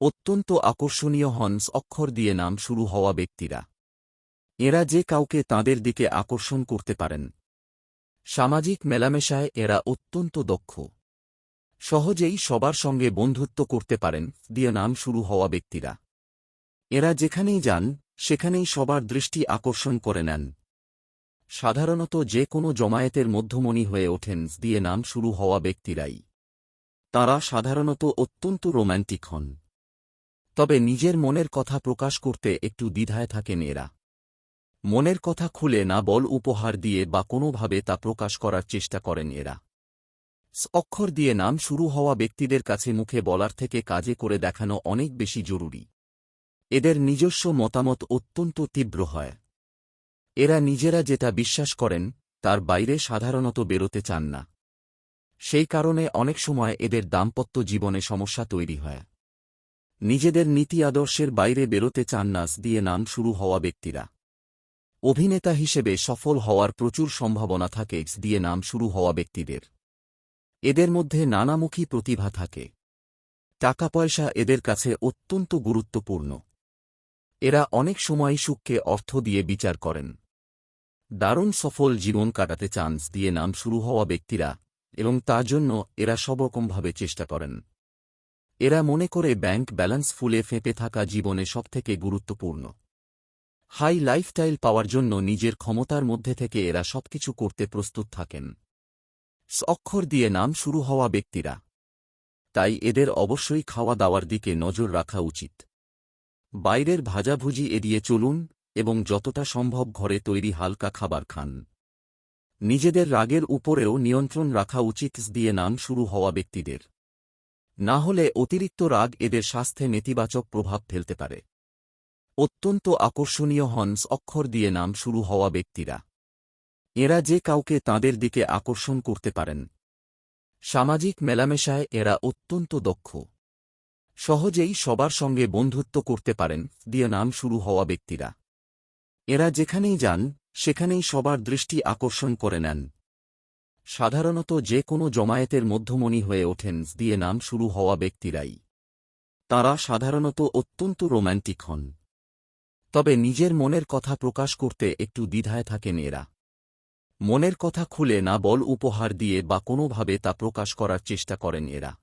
অত্যন্ত আকর্ষণীয় হন্স অক্ষর দিয়ে নাম শুরু হওয়া ব্যক্তিরা। এরা যে কাউকে তাদের দিকে আকর্ষণ করতে পারেন। সামাজিক মেলামেশায় এরা অত্যন্ত দক্ষ। সহজেই সবার সঙ্গে বন্ধুত্ব করতে পারেন দিয়ে নাম শুরু হওয়া ব্যক্তিরা। এরা যেখানেই যান, সেখানেই সবার দৃষ্টি আকর্ষণ করে নেন। সাধারণত যে কোনো জমায়েতের মধ্যমণি হয়ে ওঠেন দিয়ে নাম শুরু হওয়া ব্যক্তিরাই। তারা সাধারণত অত্যন্ত রোম্যান্টিক হন। তবে নিজের মনের কথা প্রকাশ করতে একটু দ্বিধায় থাকেন এরা মনের কথা খুলে না বল উপহার দিয়ে বা কোনোভাবে তা প্রকাশ করার চেষ্টা করেন এরা অক্ষর দিয়ে নাম শুরু হওয়া ব্যক্তিদের কাছে মুখে বলার থেকে কাজে করে দেখানো অনেক বেশি জরুরি। এদের নিজস্ব মতামত অত্যন্ত তীব্র হয়। এরা নিজেরা যেটা বিশ্বাস করেন, তার বাইরে সাধারণত বেরোতে চান না। সেই কারণে অনেক সময় এদের দাম্পত্য জীবনে সমস্যা তৈরি হয়। নিজেদের নীতি আদর্শের বাইরে বেরোতে চান না দিয়ে নাম শুরু হওয়া ব্যক্তিরা। অভিনেতা হিসেবে সফল হওয়ার প্রচুর সম্ভাবনা থাকে এক্স দিয়ে নাম শুরু হওয়া ব্যক্তিদের। এদের মধ্যে নানামুখী প্রতিভা থাকে। টাকা পয়সা এদের কাছে অত্যন্ত গুরুত্বপূর্ণ। এরা অনেক সময় সুখকে অর্থ দিয়ে বিচার করেন। দারুণ সফল জীবন কাটাতে চান্স দিয়ে নাম শুরু হওয়া ব্যক্তিরা এবং তার জন্য এরা সবরকমভাবে চেষ্টা করেন। এরা মনে করে ব্যাংক ব্যালেন্স ফুলে ফেঁপে থাকা জীবনে সবথেকে গুরুত্বপূর্ণ। হাই লাইফস্টাইল পাওয়ার জন্য নিজের ক্ষমতার মধ্যে থেকে এরা সবকিছু করতে প্রস্তুত থাকেন। অক্ষর দিয়ে নাম শুরু হওয়া ব্যক্তিরা। তাই এদের অবশ্যই খাওয়া দাওয়ার দিকে নজর রাখা উচিত। বাইরের ভাজাভুজি এড়িয়ে চলুন এবং যতটা সম্ভব ঘরে তৈরি হালকা খাবার খান। নিজেদের রাগের উপরেও নিয়ন্ত্রণ রাখা উচিত দিয়ে নাম শুরু হওয়া ব্যক্তিদের। না হলে অতিরিক্ত রাগ এদের স্বাস্থ্যে নেতিবাচক প্রভাব ফেলতে পারে। অত্যন্ত আকর্ষণীয় হন্স অক্ষর দিয়ে নাম শুরু হওয়া ব্যক্তিরা। এরা যে কাউকে তাদের দিকে আকর্ষণ করতে পারেন। সামাজিক মেলামেশায় এরা অত্যন্ত দক্ষ। সহজেই সবার সঙ্গে বন্ধুত্ব করতে পারেন দিয়ে নাম শুরু হওয়া ব্যক্তিরা। এরা যেখানেই যান, সেখানেই সবার দৃষ্টি আকর্ষণ করে নেন। সাধারণত যে কোনো জমায়েতের মধ্যমণি হয়ে ওঠেন দিয়ে নাম শুরু হওয়া ব্যক্তিরাই। তারা সাধারণত অত্যন্ত রোম্যান্টিক হন। তবে নিজের মনের কথা প্রকাশ করতে একটু দ্বিধায় থাকেন এরা। মনের কথা খুলে না বল উপহার দিয়ে বা কোনোভাবে তা প্রকাশ করার চেষ্টা করেন এরা।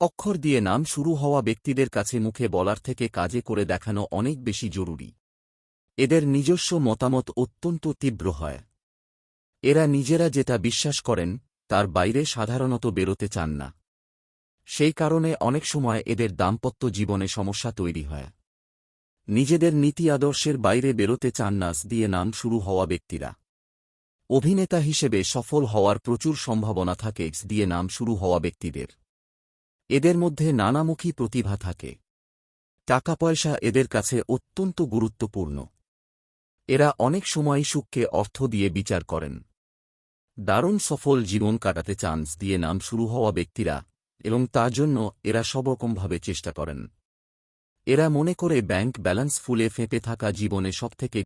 অক্ষর দিয়ে নাম শুরু হওয়া ব্যক্তিদের কাছে মুখে বলার থেকে কাজে করে দেখানো অনেক বেশি জরুরি। এদের নিজস্ব মতামত অত্যন্ত তীব্র হয়। এরা নিজেরা যেটা বিশ্বাস করেন, তার বাইরে সাধারণত বেরোতে চান না। সেই কারণে অনেক সময় এদের দাম্পত্য জীবনে সমস্যা তৈরি হয়। নিজেদের নীতি আদর্শের বাইরে বেরোতে চান না, দিয়ে নাম শুরু হওয়া ব্যক্তিরা। অভিনেতা হিসেবে সফল হওয়ার প্রচুর সম্ভাবনা থাকে এক্স দিয়ে নাম শুরু হওয়া ব্যক্তিদের। এদের মধ্যে নানামুখী প্রতিভা থাকে। টাকা পয়সা এদের কাছে অত্যন্ত গুরুত্বপূর্ণ। এরা অনেক সময় সুখকে অর্থ দিয়ে বিচার করেন। দারুণ সফল জীবন কাটাতে চান্স দিয়ে নাম শুরু হওয়া ব্যক্তিরা এবং তার জন্য এরা সবরকমভাবে চেষ্টা করেন। এরা মনে করে ব্যাংক ব্যালেন্স ফুলে ফেঁপে থাকা জীবনে সবথেকে